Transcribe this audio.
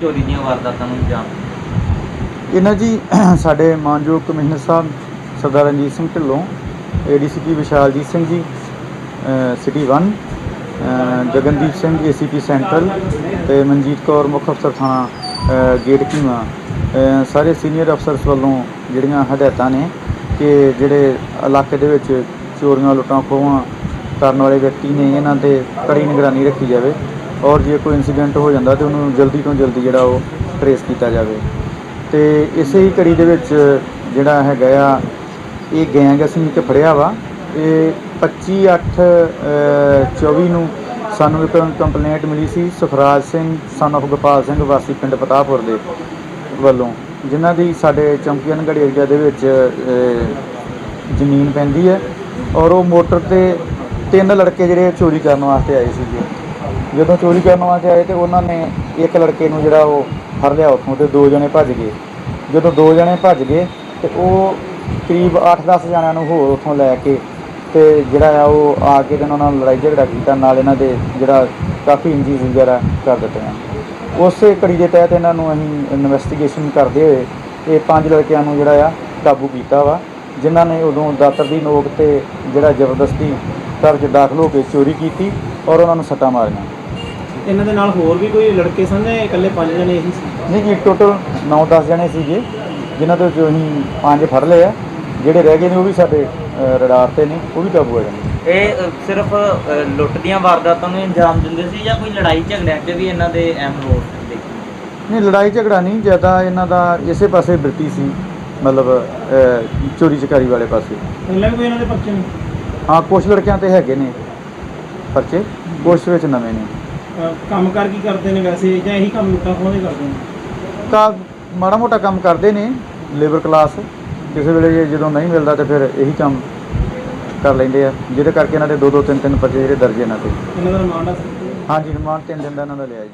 ਚੋਰੀ ਦੀਆਂ ਵਾਰਦਾਤਾਂ ਨੂੰ ਅੰਜਾਮ ਇਹਨਾਂ ਜੀ ਸਾਡੇ ਮਾਨਯੋਗ ਕਮਿਸ਼ਨਰ ਸਾਹਿਬ ਸਰਦਾਰ ਰਣਜੀਤ ਸਿੰਘ ਢਿੱਲੋਂ ਏਡੀਸੀਪੀ ਵਿਸ਼ਾਲਜੀਤ ਸਿੰਘ ਜੀ ਅ, ਸਿਟੀ 1 ਅ, ਜਗਨਦੀਪ ਸਿੰਘ ਏਸੀਪੀ ਸੈਂਟਰਲ ਤੇ ਮਨਜੀਤ ਕੌਰ ਮੁੱਖ ਅਫਸਰ ਥਾਣਾ ਗੇਟ ਕੀਮਾ ਸਾਰੇ ਸੀਨੀਅਰ ਅਫਸਰਸ ਵੱਲੋਂ ਜਿਹੜੀਆਂ ਹਦਾਇਤਾਂ ਨੇ ਕਿ ਜਿਹੜੇ ਇਲਾਕੇ ਦੇ ਵਿੱਚ ਚੋਰੀਆਂ ਲੁੱਟਾਂ ਖੋਹਾਂ ਕਰਨ ਵਾਲੇ ਵਿਅਕਤੀ ਨੇ ਇਹਨਾਂ ਤੇ ਕੜੀ ਨਿਗਰਾਨੀ ਰੱਖੀ ਜਾਵੇ। ਔਰ ਜੇ ਕੋਈ ਇਨਸੀਡੈਂਟ ਹੋ ਜਾਂਦਾ ਤੇ ਉਹਨੂੰ ਜਲਦੀ ਤੋਂ ਜਲਦੀ ਜਿਹੜਾ ਉਹ ਟਰੇਸ ਕੀਤਾ ਜਾਵੇ। ਤੇ ਇਸੇ ਹੀ ਕੜੀ ਦੇ ਵਿੱਚ ਜਿਹੜਾ ਹੈਗਾ ਆ, ਇਹ ਗੈਂਗ ਅਸੀਂ ਇੱਕ ਫੜਿਆ ਵਾ। ਇਹ 25 8 24 ਨੂੰ ਸਾਨੂੰ ਇੱਕ ਕੰਪਲੇਂਟ ਮਿਲੀ ਸੀ ਸੁਖਰਾਜ ਸਿੰਘ ਸਨ of ਗੋਪਾਲ ਸਿੰਘ ਵਾਸੀ ਪਿੰਡ ਪਤਾਪੁਰ ਦੇ ਵੱਲੋਂ, ਜਿਨ੍ਹਾਂ ਦੀ ਸਾਡੇ ਚੰਪੀਅਨਗੜ੍ਹ ਏਰੀਆ ਦੇ ਵਿੱਚ ਜ਼ਮੀਨ ਪੈਂਦੀ ਹੈ। ਔਰ ਉਹ ਮੋਟਰ ਤੇ ਤਿੰਨ ਲੜਕੇ ਜਿਹੜੇ ਚੋਰੀ ਕਰਨ ਵਾਸਤੇ ਆਏ ਸੀਗੇ। ਜਦੋਂ ਚੋਰੀ ਕਰਨ ਵਾਸਤੇ ਆਏ ਤੇ ਉਹਨਾਂ ਨੇ ਇੱਕ ਲੜਕੇ ਨੂੰ ਜਿਹੜਾ ਉਹ ਫੜ ਲਿਆ ਉੱਥੋਂ ਤੇ ਦੋ ਜਣੇ ਭੱਜ ਗਏ। ਜਦੋਂ ਦੋ ਜਣੇ ਭੱਜ ਗਏ ਤੇ ਉਹ ਕਰੀਬ 8-10 ਜਣਿਆਂ ਨੂੰ ਹੋਰ ਉੱਥੋਂ ਲੈ ਕੇ ਤੇ ਜਿਹੜਾ ਆ ਉਹ ਆ ਕੇ ਤੇ ਉਹਨਾਂ ਨਾਲ ਲੜਾਈ ਝਗੜਾ ਕੀਤਾ, ਨਾਲ ਇਹਨਾਂ ਦੇ ਜਿਹੜਾ ਕਾਫੀ ਇੰਜੀਜ਼ ਵਗੈਰਾ ਕਰ ਦਿੱਤੇ ਆ। ਉਸੇ ਕੜੀ ਦੇ ਤਹਿਤ ਇਹਨਾਂ ਨੂੰ ਅਸੀਂ ਇਨਵੈਸਟੀਗੇਸ਼ਨ ਕਰਦੇ ਹੋਏ ਇਹ ਪੰਜ ਲੜਕਿਆਂ ਨੂੰ ਜਿਹੜਾ ਆ ਕਾਬੂ ਕੀਤਾ ਵਾ, ਜਿਨ੍ਹਾਂ ਨੇ ਉਦੋਂ ਦਾਤਰ ਦੀ ਨੋਕ ਤੇ ਜਿਹੜਾ ਜ਼ਬਰਦਸਤੀ ਘਰ 'ਚ ਦਾਖਲ ਹੋ ਕੇ ਚੋਰੀ ਕੀਤੀ ਔਰ ਉਹਨਾਂ ਨੂੰ ਸੱਟਾਂ ਮਾਰੀਆਂ। ਇਹਨਾਂ ਦੇ ਨਾਲ ਹੋਰ ਵੀ ਕੋਈ ਲੜਕੇ ਸਨ ਜਾਂ ਇਕੱਲੇ ਪੰਜ ਜਣੇ ਇਹੀ ਸੀ? ਨਹੀਂ ਜੀ ਟੋਟਲ 9-10 ਜਣੇ ਸੀਗੇ ਜਿਨ੍ਹਾਂ ਤੋਂ ਜੋ ਅਸੀਂ ਪੰਜ ਫੜ ਲਏ ਆ। ਜਿਹੜੇ ਰਹਿ ਗਏ ਨੇ ਉਹ ਵੀ ਸਾਡੇ ਅ, ਰਡਾਰ ਤੇ ਨੇ ਉਹ ਵੀ ਕਾਬੂ ਆ ਜਾਣਗੇ। ਇਹ ਅ, ਸਿਰਫ ਅ, ਲੁੱਟ ਦੀਆਂ ਵਾਰਦਾਤਾਂ ਨੂੰ ਅੰਜਾਮ ਦਿੰਦੇ ਸੀ ਜਾਂ ਕੋਈ ਲੜਾਈ ਝਗੜਿਆਂ 'ਚ ਵੀ ਇਹਨਾਂ ਦੇ ਅਹਿਮ ਰੋਲ ਦੇਖੇ ਨਹੀਂ ਲੜਾਈ ਝਗੜਾ ਨਹੀਂ ਜ਼ਿਆਦਾ ਇਹਨਾਂ ਦਾ ਇਸੇ ਪਾਸੇ ਬਿਰਤੀ ਸੀ ਮਤਲਬ ਅ, ਚੋਰੀ ਚਕਾਰੀ ਵਾਲੇ ਪਾਸੇ। ਪਹਿਲਾਂ ਵੀ ਕੋਈ ਇਹਨਾਂ ਦੇ ਪਰਚੇ ਨੇ? ਹਾਂ ਕੁਝ ਲੜਕਿਆਂ ਤੇ ਹੈਗੇ ਨੇ ਪਰਚੇ ਕੁਛ ਵਿੱਚ ਨਵੇਂ ਨੇ। ਕੰਮ ਕਰ ਕੀ ਕਰਦੇ ਨੇ ਵੈਸੇ ਜਾਂ ਇਹੀ ਕੰਮ ਲੁੱਟਾਂ ਖੋਹਦੇ ਕਰਦੇ ਨੇ? ਤਾਂ ਮਾੜਾ ਮੋਟਾ ਕੰਮ ਕਰਦੇ ਨੇ ਲੇਬਰ ਕਲਾਸ ਕਿਸੇ ਵੇਲੇ ਜੇ ਜਦੋਂ ਨਹੀਂ ਮਿਲਦਾ ਤੇ ਫਿਰ ਇਹੀ ਕੰਮ ਕਰ ਲੈਂਦੇ ਆ ਜਿਹਦੇ ਕਰਕੇ ਇਹਨਾਂ ਦੇ ਦੋ ਦੋ ਤਿੰਨ ਤਿੰਨ ਪਰਚੇ ਜਿਹੜੇ ਦਰਜ ਇਹਨਾਂ ਤੇ। ਇਹਨਾਂ ਦਾ ਰਿਮਾਂਡ ਆ ਹਾਂਜੀ ਰਿਮਾਂਡ ਤਿੰਨ ਦਿਨ ਦਾ ਇਹਨਾਂ ਦਾ ਲਿਆ ਜੀ।